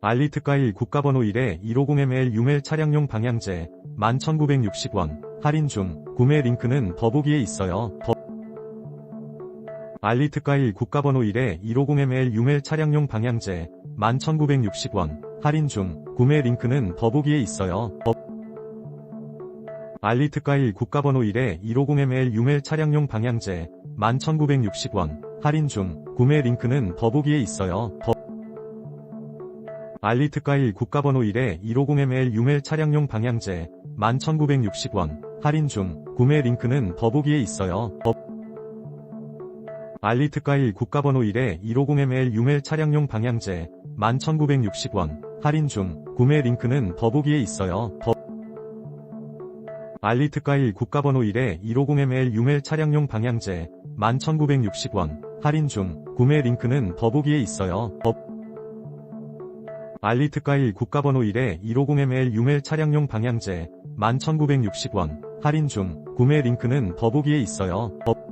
알리트가일 국가번호 1에 150ml 유멜 차량용 방향제 11,960원 할인 중 구매 링크는 더보기에 있어요. 더... 알리트가일 국가번호 1에 150ml 유멜 차량용 방향제 11,960원 할인 중 구매 링크는 더보기에 있어요. 더... 알리트가일 국가번호 1에 150ml 유멜 차량용 방향제 11,960원 할인 중 구매 링크는 더보기에 있어요. 더... 알리트가일 국가번호 1에 150ml 유멜 차량용 방향제 11,960원. 할인 중. 구매 링크는 더보기에 있어요. 더... 알리트가일 국가번호 1에 150ml 유멜 차량용 방향제 11,960원. 할인 중. 구매 링크는 더보기에 있어요. 더... 알리트가일 국가번호 1에 150ml 유멜 차량용 방향제 11,960원. 할인 중. 구매 링크는 더보기에 있어요. 더... 알리트가일 국가번호 1에 150ml 유멜 차량용 방향제 11,960원 할인 중 구매 링크는 더보기에 있어요. 더...